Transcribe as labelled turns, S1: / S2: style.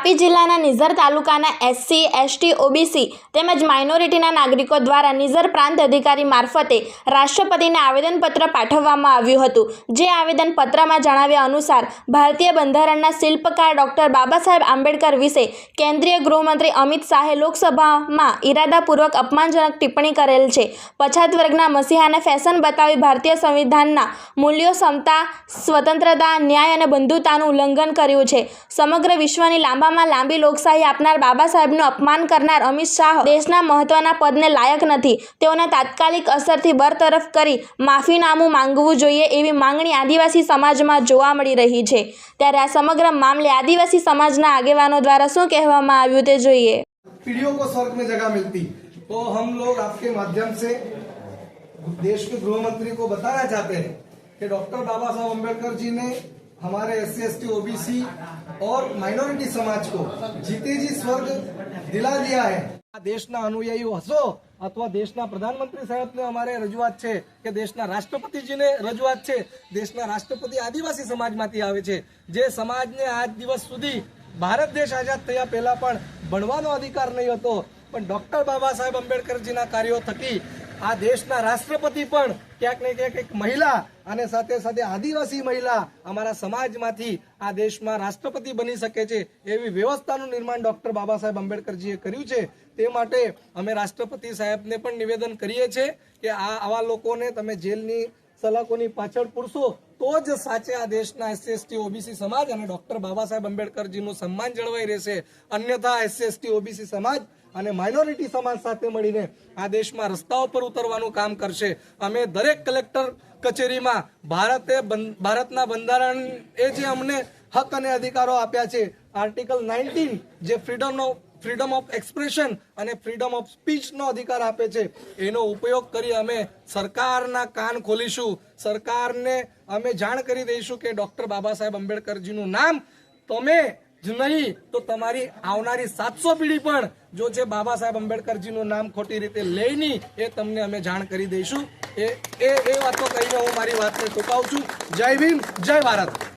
S1: તાપી જિલ્લાના નિઝર તાલુકાના SC, ST, OBC તેમજ માઇનોરિટીના નાગરિકો દ્વારા નિઝર પ્રાંત અધિકારી મારફતે રાષ્ટ્રપતિને આવેદનપત્ર પાઠવવામાં આવ્યું હતું. જે આવેદનપત્રમાં જણાવ્યા અનુસાર, ભારતીય બંધારણના શિલ્પકાર ડૉક્ટર બાબા સાહેબ આંબેડકર વિશે કેન્દ્રીય ગૃહમંત્રી અમિત શાહે લોકસભામાં ઇરાદાપૂર્વક અપમાનજનક ટિપ્પણી કરેલ છે. પછાત વર્ગના મસીહાને ફેશન બતાવી ભારતીય સંવિધાનના મૂલ્યો સમતા સ્વતંત્રતા, ન્યાય અને બંધુતાનું ઉલ્લંઘન કર્યું છે. સમગ્ર વિશ્વની લાંબામાં લાંબી લોકશાહી આપનાર બાબા સાહેબનું અપમાન કરનાર અમિત શાહ દેશના મહત્વના પદને લાયક નથી તેઓને તાત્કાલિક અસરથી બરતરફ કરી માફીનામું માંગવું જોઈએ એવી માંગણી આદિવાસી સમાજમાં જોવા મળી રહી છે ત્યારે આ સમગ્ર મામલે આદિવાસી સમાજના આગેવાનો દ્વારા શું કહેવામાં આવ્યું તે જોઈએ
S2: पीढ़ियों को स्वर्ग में जगह मिलती तो हम लोग आपके माध्यम से देश के गृह मंत्री को बताना चाहते हैं कि डॉक्टर बाबा साहब अम्बेडकर जी ने हमारे S C S T OBC और माइनॉरिटी समाज को जीते जी स्वर्ग दिला दिया है આ દેશના અનુયાયીઓ હશો અથવા દેશના પ્રધાનમંત્રી સાહેબને અમારે રજૂઆત છે કે દેશના રાષ્ટ્રપતિજીને રજૂઆત છે દેશના રાષ્ટ્રપતિ આદિવાસી સમાજમાંથી આવે છે જે સમાજને આજ દિવસ સુધી ભારત દેશ આઝાદ થયા પહેલા પણ ભણવાનો અધિકાર નહીં હતો પણ ડોક્ટર બાબા સાહેબ આંબેડકરજીના કાર્યો થકી આ દેશના રાષ્ટ્રપતિ પણ ક્યાંક ને ક્યાંક એક મહિલા અને સાથે સાથે આદિવાસી મહિલા અમારા સમાજમાંથી આ દેશમાં રાષ્ટ્રપતિ બની શકે છે એવી વ્યવસ્થાનું નિર્માણ ડોક્ટર બાબા સાહેબ આંબેડકરજીએ કર્યું છે. તે માટે અમે રાષ્ટ્રપતિ સાહેબને પણ નિવેદન કરીએ છીએ કે આ આવા લોકોને તમે જેલની સલાકોની પાછળ પૂરશો તો જ સાચે આ દેશના એસસી ઓબીસી સમાજ અને ડોક્ટર બાબા સાહેબ આંબેડકરજીનું સન્માન જળવાઈ રહેશે. અન્યથા એસસી ઓબીસી સમાજ અને માઇનોરિટી સમાજ સાથે મળીને આ દેશમાં રસ્તાઓ પર ઉતરવાનું કામ કરશે. અમે દરેક કલેક્ટર કચેરીમાં ભારતે ભારતના બંધારણ એ જે અમને હક અને અધિકારો આપ્યા છે આર્ટિકલ નાઇન્ટીન જે ફ્રીડમનો ફ્રીડમ ઓફ એક્સપ્રેશન અને ફ્રીડમ ઓફ સ્પીચનો અધિકાર આપે છે, એનો ઉપયોગ કરી અમે સરકારના કાન ખોલીશું. સરકારને અમે જાણ કરી દઈશું કે ડૉક્ટર બાબા સાહેબ આંબેડકરજીનું નામ તમે જ નહીં તો તમારી આવનારી સાતસો પેઢી પણ જો છે બાબા સાહેબ આંબેડકરજીનું નામ ખોટી રીતે લે નહીં, એ તમને અમે જાણ કરી દઈશું. એ એ એ વાતો કહીને હું મારી વાતને ટૂંકાવું છું. જય ભીમ જય ભારત.